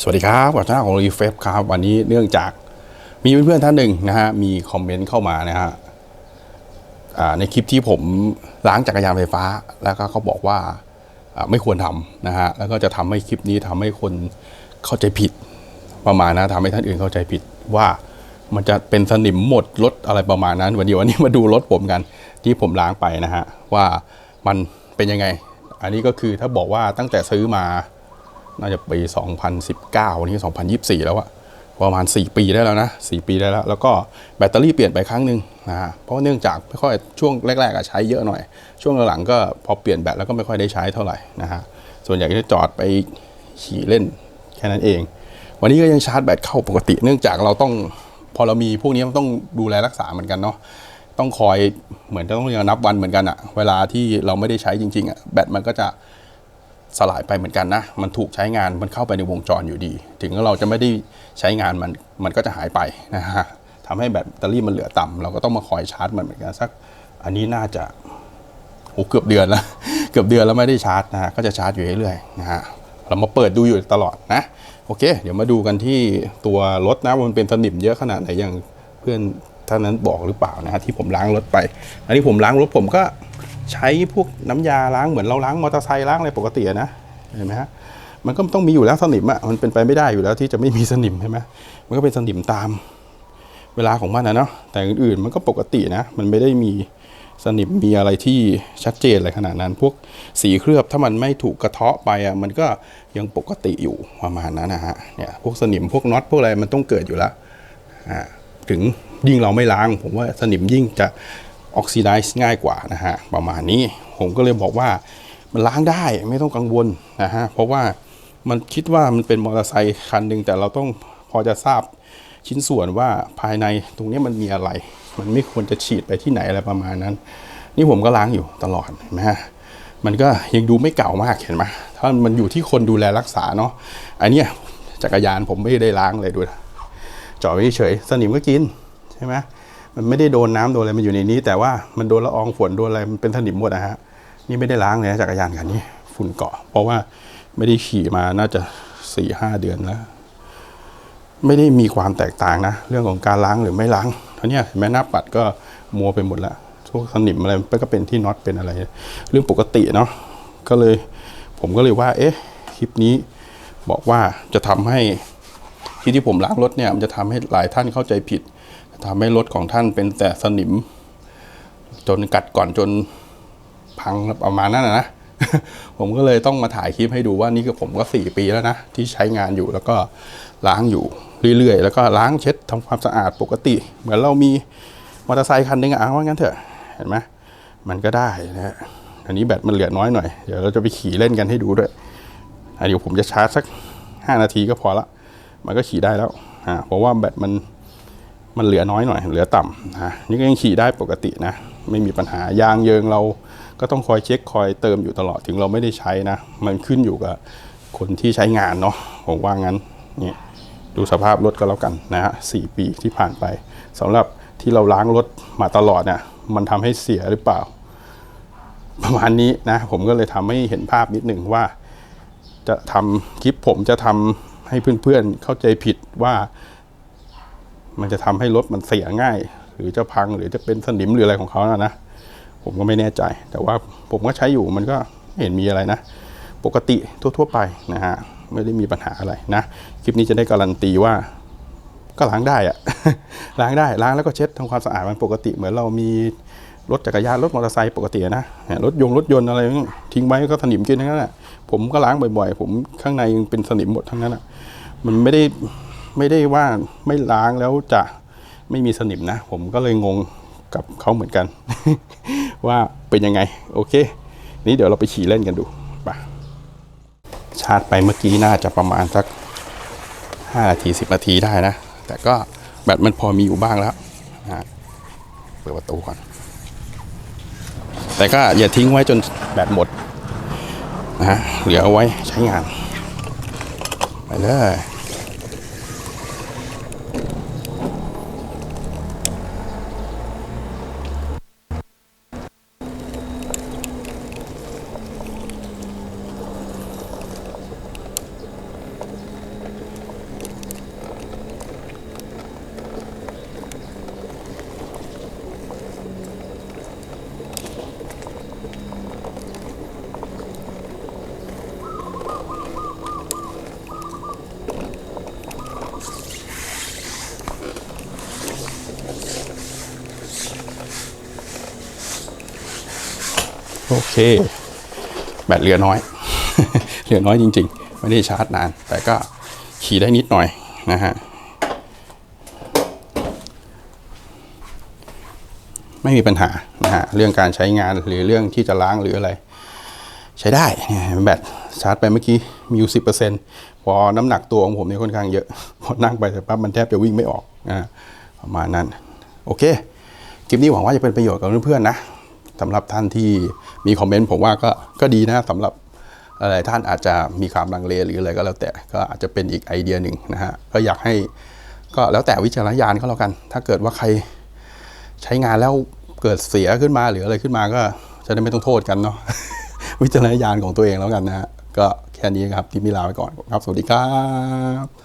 สวัสดีครับกับช่องของรีเฟฟครับ วันนี้เนื่องจากมีเพื่อนๆท่านหนึ่งนะฮะมีคอมเมนต์เข้ามานะฮะในคลิปที่ผมล้างจักรยานไฟฟ้า แล้วก็เขาบอกว่าอ่าไม่ควรทำนะฮะแล้วก็จะทำให้คลิปนี้ทำให้คนเข้าใจผิดประมาณนะทำให้ท่านอื่นเข้าใจผิดว่ามันจะเป็นสนิมหมดรถอะไรประมาณนั้นวันเดียววันนี้มาดูรถผมกันที่ผมล้างไปนะฮะว่ามันเป็นยังไง อันนี้ก็คือถ้าบอกว่าตั้งแต่ซื้อมา น่าจะปี 2019 วันนี้ 2024 แล้วอะประมาณ 4 ปีได้แล้วนะ 4 ปีได้แล้ว แล้วก็แบตเตอรี่เปลี่ยนไปครั้งหนึ่งนะฮะเพราะเนื่องจากไม่ค่อยช่วงแรกๆอะใช้เยอะหน่อย ช่วงหลังๆก็พอเปลี่ยนแบตแล้วก็ไม่ค่อยได้ใช้เท่าไหร่นะฮะ ส่วนใหญ่ก็จะจอดไปขี่เล่นแค่นั้นเอง วันนี้ก็ยังชาร์จแบตเข้าปกติ เนื่องจากเราต้องพอเรามีพวกนี้มันต้องดูแลรักษาเหมือนกันเนาะ ต้องคอยเหมือนจะต้องนับวันเหมือนกันอะเวลาที่เราไม่ได้ใช้จริงๆอะแบตมันก็จะ สลายไปเหมือนกันนะ มันถูกใช้งานมันเข้าไปในวงจรอยู่ดี ถึงเราจะไม่ได้ใช้งานมันมันก็จะหายไปนะฮะทำให้แบตเตอรี่มันเหลือต่ำเราก็ต้องมาคอยชาร์จมันเหมือนกันสักอันนี้น่าจะโอ้เกือบเดือนแล้ว เกือบเดือนแล้วไม่ได้ชาร์จนะฮะก็จะชาร์จอยู่เรื่อยๆนะฮะเรามาเปิดดูอยู่ตลอดนะโอเค เดี๋ยวมาดูกันที่ตัวรถนะมันเป็นสนิมเยอะขนาดไหนอย่างเพื่อนท่านนั้นบอกหรือเปล่านะฮะที่ผมล้างรถไป อันนี้ผมล้างรถผมก็ ใช้พวกน้ำยาล้างเหมือนเราล้างมอเตอร์ไซค์ล้างอะไรปกตินะเห็นไหมฮะมันก็ต้องมีอยู่แล้วสนิมอะมันเป็นไปไม่ได้อยู่แล้วที่จะไม่มีสนิมใช่ไหมมันก็เป็นสนิมตามเวลาของมันนะเนาะแต่อื่นๆมันก็ปกตินะ มันไม่ได้มีสนิมมีอะไรที่ชัดเจนอะไรขนาดนั้น พวกสีเคลือบถ้ามันไม่ถูกกระเทาะไปอะมันก็ยังปกติอยู่ประมาณนั้นนะฮะเนี่ยพวกสนิมพวกน็อตพวกอะไรมันต้องเกิดอยู่แล้วอ่าถึงยิ่งเราไม่ล้าง ผมว่าสนิมยิ่งจะ ออกซิไดซ์ง่ายกว่านะฮะประมาณนี้ผมก็เลยบอกว่ามันล้างได้ไม่ต้องกังวลนะฮะเพราะว่ามันคิดว่ามันเป็นมอเตอร์ไซค์คันหนึ่งแต่เราต้องพอจะทราบชิ้นส่วนว่าภายในตรงนี้มันมีอะไร มันไม่ควรจะฉีดไปที่ไหนอะไรประมาณนั้น นี่ผมก็ล้างอยู่ตลอดเห็นไหมฮะมันก็ยังดูไม่เก่ามากเห็นไหมถ้ามันอยู่ที่คนดูแลรักษาเนาะอันเนี้ยจักรยานผมไม่ได้ล้างเลยดูจอดเฉยสนิมก็กินใช่ไหม มันไม่ได้โดนน้ำโดนอะไรมันอยู่ในนี้ แต่ว่ามันโดนละอองฝนโดนอะไรมันเป็นสนิมหมดนะฮะนี่ไม่ได้ล้างเลยนะจักรยานคันนี้ฝุ่นเกาะ เพราะว่าไม่ได้ขี่มาน่าจะสี่ห้าเดือนแล้วไม่ได้มีความแตกต่างนะ เรื่องของการล้างหรือไม่ล้างเท่านี้เห็นไหมหน้าปัดก็มัวไปหมดแล้วทุกสนิมอะไรมันก็เป็นที่น็อตเป็นอะไร เรื่องปกติเนาะก็เลยผมก็เลยว่า เอ๊ะคลิปนี้บอกว่าจะทำให้ที่ที่ผมล้างรถเนี่ยมันจะทำให้หลายท่านเข้าใจผิด ทำให้รถของท่านเป็นแต่สนิม จนกัดก่อนจนพังประมาณนั้นนะผมก็เลยต้องมาถ่ายคลิปให้ดูว่านี่ก็ผมก็สี่ปีแล้วนะ ที่ใช้งานอยู่แล้วก็ล้างอยู่เรื่อยๆ แล้วก็ล้างเช็ดทำความสะอาดปกติ เหมือนเรามีมอเตอร์ไซค์คันหนึงอะว่างั้นเถอะเห็นไหมมันก็ได้นะฮะอันนี้แบตมันเหลือน้อยหน่อย เดี๋ยวเราจะไปขี่เล่นกันให้ดูด้วยอะเดี๋ยวผมจะชาร์จสักห้านาทีก็พอละ มันก็ขี่ได้แล้วอ่าเพราะว่าแบตมัน มันเหลือน้อยหน่อย เหลือต่ำนะนี่ก็ยังขี่ได้ปกตินะ ไม่มีปัญหายางเยิงเราก็ต้องคอยเช็คคอยเติมอยู่ตลอดถึงเราไม่ได้ใช้นะ มันขึ้นอยู่กับคนที่ใช้งานเนาะผมว่างั้นนี่ดูสภาพรถก็แล้วกันนะฮะสี่ปีที่ผ่านไปสำหรับที่เราล้างรถมาตลอดเนี่ยมันทำให้เสียหรือเปล่า ประมาณนี้นะผมก็เลยทำให้เห็นภาพนิดหนึ่งว่า จะทำคลิปผมจะทำให้เพื่อนๆเข้าใจผิดว่า มันจะทำให้รถมันเสียง่าย หรือจะพังหรือจะเป็นสนิมหรืออะไรของเขานะนะผมก็ไม่แน่ใจ แต่ว่าผมก็ใช้อยู่มันก็ไม่เห็นมีอะไรนะ ปกติทั่ว ๆ ไปนะฮะไม่ได้มีปัญหาอะไรนะ คลิปนี้จะได้การันตีว่า ก็ล้างได้อะล้างได้ล้างแล้วก็เช็ดทำความสะอาดมันปกติเหมือนเรามีรถจักรยานรถมอเตอร์ไซค์ปกตินะเนี่ยรถยงรถยนต์อะไรทิ้งไว้ก็สนิมกินทั้งนั้นแหละผมก็ล้างบ่อยๆ ผมข้างในยังเป็นสนิมหมดทั้งนั้นอะมันไม่ได้ ไม่ได้ว่าไม่ล้างแล้วจะไม่มีสนิมนะ ผมก็เลยงงกับเขาเหมือนกัน ว่าเป็นยังไง โอเค นี่เดี๋ยวเราไปขี่เล่นกันดูไปชาร์จไปเมื่อกี้น่าจะประมาณสักห้านาทีสิบนาทีได้นะ แต่ก็แบตมันพอมีอยู่บ้างแล้วนะเปิดประตูก่อน แต่ก็อย่าทิ้งไว้จนแบตหมดนะฮะเหลือเอาไว้ใช้งาน ไปเลย โอเค แบตเหลือน้อย เหลือน้อยจริง ๆ ไม่ได้ชาร์จนาน แต่ก็ขี่ได้นิดหน่อยนะฮะ ไม่มีปัญหานะฮะ เรื่องการใช้งานหรือเรื่องที่จะล้างหรืออะไร ใช้ได้แบตชาร์จไปเมื่อกี้มีอยู่สิบเปอร์เซ็นพอน้ำหนักตัวของผมเนี่ยค่อนข้างเยอะ พอนั่งไปเสร็จปั๊บมันแทบจะวิ่งไม่ออกนะประมาณนั้น โอเค คลิปนี้หวังว่าจะเป็นประโยชน์กับเพื่อนๆนะ สำหรับท่านที่มีคอมเมนต์ผมว่าก็ก็ดีนะสำหรับหลายท่านอาจจะมีความลังเลหรืออะไรก็แล้วแต่ก็อาจจะเป็นอีกไอเดียหนึ่งนะฮะก็อยากให้ก็แล้วแต่วิจารณญาณก็แล้วกัน ถ้าเกิดว่าใครใช้งานแล้วเกิดเสียขึ้นมาหรืออะไรขึ้นมาก็จะได้ไม่ต้องโทษกันเนาะวิจารณญาณของตัวเองแล้วกันนะฮะก็แค่นี้ครับที่มีลาไปก่อนครับ สวัสดีครับ